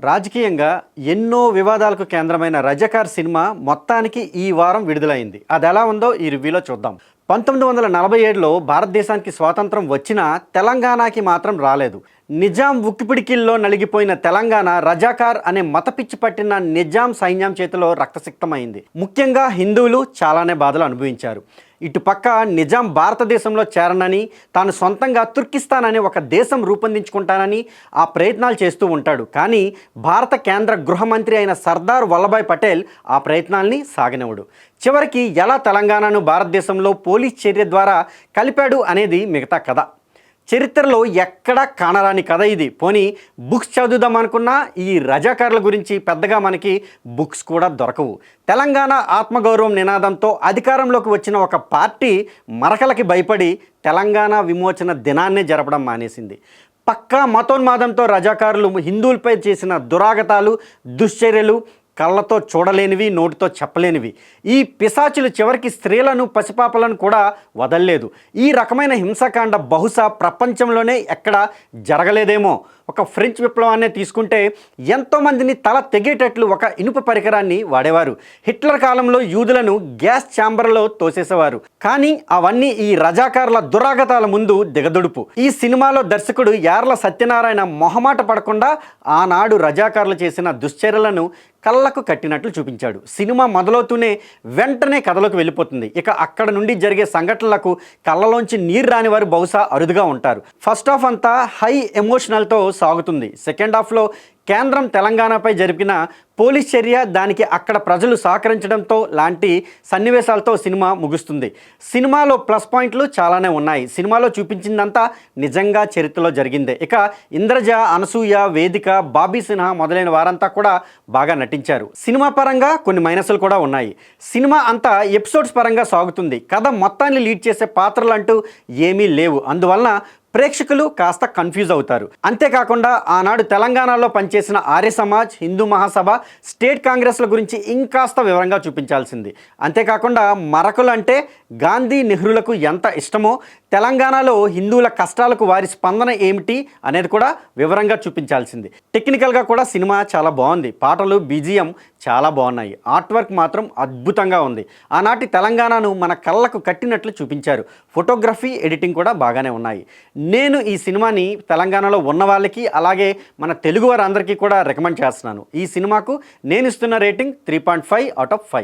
రాజకీయంగా ఎన్నో వివాదాలకు కేంద్రమైన రజకార్ సినిమా మొత్తానికి ఈ వారం విడుదలైంది. అది ఎలా ఉందో ఈ రివ్యూలో చూద్దాం. పంతొమ్మిది వందల నలభై ఏడులో భారతదేశానికి స్వాతంత్రం వచ్చినా తెలంగాణకి మాత్రం రాలేదు. నిజాం ఉక్కిపిడికిల్లో నలిగిపోయిన తెలంగాణ రజాకార్ అనే మత పిచ్చి పట్టిన నిజాం సైన్యం చేతిలో రక్తసిక్తమైంది. ముఖ్యంగా హిందువులు చాలానే బాధలు అనుభవించారు. ఇటు పక్క నిజాం భారతదేశంలో చేరనని తాను సొంతంగా తుర్కిస్తాన్ అనే ఒక దేశం రూపొందించుకుంటానని ఆ ప్రయత్నాలు చేస్తూ ఉంటాడు. కానీ భారత కేంద్ర గృహ మంత్రి అయిన సర్దార్ వల్లభాయ్ పటేల్ ఆ ప్రయత్నాల్ని సాగనివ్వడు. చివరికి ఎలా తెలంగాణను భారతదేశంలో పోలీస్ చర్య ద్వారా కలిపాడు అనేది మిగతా కథ. చరిత్రలో ఎక్కడా కానరాని కథ ఇది. పోనీ బుక్స్ చదువుదాం అనుకున్నా ఈ రజాకారుల గురించి పెద్దగా మనకి బుక్స్ కూడా దొరకవు. తెలంగాణ ఆత్మగౌరవం నినాదంతో అధికారంలోకి వచ్చిన ఒక పార్టీ మరకలకి భయపడి తెలంగాణ విమోచన దినాన్నే జరపడం మానేసింది. పక్కా మతోన్మాదంతో రజాకారులు హిందువులపై చేసిన దురాగతాలు దుశ్చర్యలు కళ్ళతో చూడలేనివి నోటితో చెప్పలేనివి. ఈ పిశాచులు చివరికి స్త్రీలను పసిపాపలను కూడా వదల్లేదు. ఈ రకమైన హింసాకాండ బహుశా ప్రపంచంలోనే ఎక్కడ జరగలేదేమో. ఒక ఫ్రెంచ్ విప్లవాన్నే తీసుకుంటే ఎంతోమందిని తల తెగేటట్లు ఒక ఇనుప పరికరాన్ని వాడేవారు. హిట్లర్ కాలంలో యూదులను గ్యాస్ ఛాంబర్లో తోసేసేవారు. కానీ అవన్నీ ఈ రజాకారుల దురాగతాల ముందు దిగదుడుపు. ఈ సినిమాలో దర్శకుడు యార్ల సత్యనారాయణ మొహమాట పడకుండా ఆనాడు రజాకారులు చేసిన దుశ్చర్యలను కళ్ళకు కట్టినట్లు చూపించాడు. సినిమా మొదలవుతూనే వెంటనే కథలోకి వెళ్ళిపోతుంది. ఇక అక్కడ నుండి జరిగే సంఘటనలకు కళ్ళలోంచి నీరు రాని వారు బహుశా అరుదుగా ఉంటారు. ఫస్ట్ ఆఫ్ అంతా హై ఎమోషనల్తో సాగుతుంది. సెకండ్ హాఫ్లో కేంద్రం తెలంగాణపై జరిపిన పోలీస్ చర్య దానికి అక్కడ ప్రజలు సహకరించడంతో లాంటి సన్నివేశాలతో సినిమా ముగుస్తుంది. సినిమాలో ప్లస్ పాయింట్లు చాలానే ఉన్నాయి. సినిమాలో చూపించిందంతా నిజంగా చరిత్రలో జరిగిందే. ఇక ఇంద్రజ అనసూయ వేదిక బాబీ సిన్హా మొదలైన వారంతా కూడా బాగా నటించారు. సినిమా పరంగా కొన్ని మైనస్లు కూడా ఉన్నాయి. సినిమా అంతా ఎపిసోడ్స్ పరంగా సాగుతుంది. కథ మొత్తాన్ని లీడ్ చేసే పాత్రలు అంటూ ఏమీ లేవు. అందువలన ప్రేక్షకులు కాస్త కన్ఫ్యూజ్ అవుతారు. అంతేకాకుండా ఆనాడు తెలంగాణలో చేసిన ఆర్య సమాజ్ హిందూ మహాసభ స్టేట్ కాంగ్రెస్ల గురించి ఇంకాస్త వివరంగా చూపించాల్సింది. అంతేకాకుండా మరకులు అంటే గాంధీ నెహ్రూలకు ఎంత ఇష్టమో తెలంగాణలో హిందువుల కష్టాలకు వారి స్పందన ఏమిటి అనేది కూడా వివరంగా చూపించాల్సింది. టెక్నికల్గా కూడా సినిమా చాలా బాగుంది. పాటలు బీజిఎం చాలా బాగున్నాయి. ఆర్ట్ వర్క్ మాత్రం అద్భుతంగా ఉంది. ఆనాటి తెలంగాణను మన కళ్ళకు కట్టినట్లు చూపించారు. ఫోటోగ్రఫీ ఎడిటింగ్ కూడా బాగానే ఉన్నాయి. నేను ఈ సినిమాని తెలంగాణలో ఉన్న వాళ్ళకి అలాగే మన తెలుగు వారందరికీ కూడా రికమెండ్ చేస్తున్నాను. ఈ సినిమాకు నేను ఇస్తున్న rating three point five out of five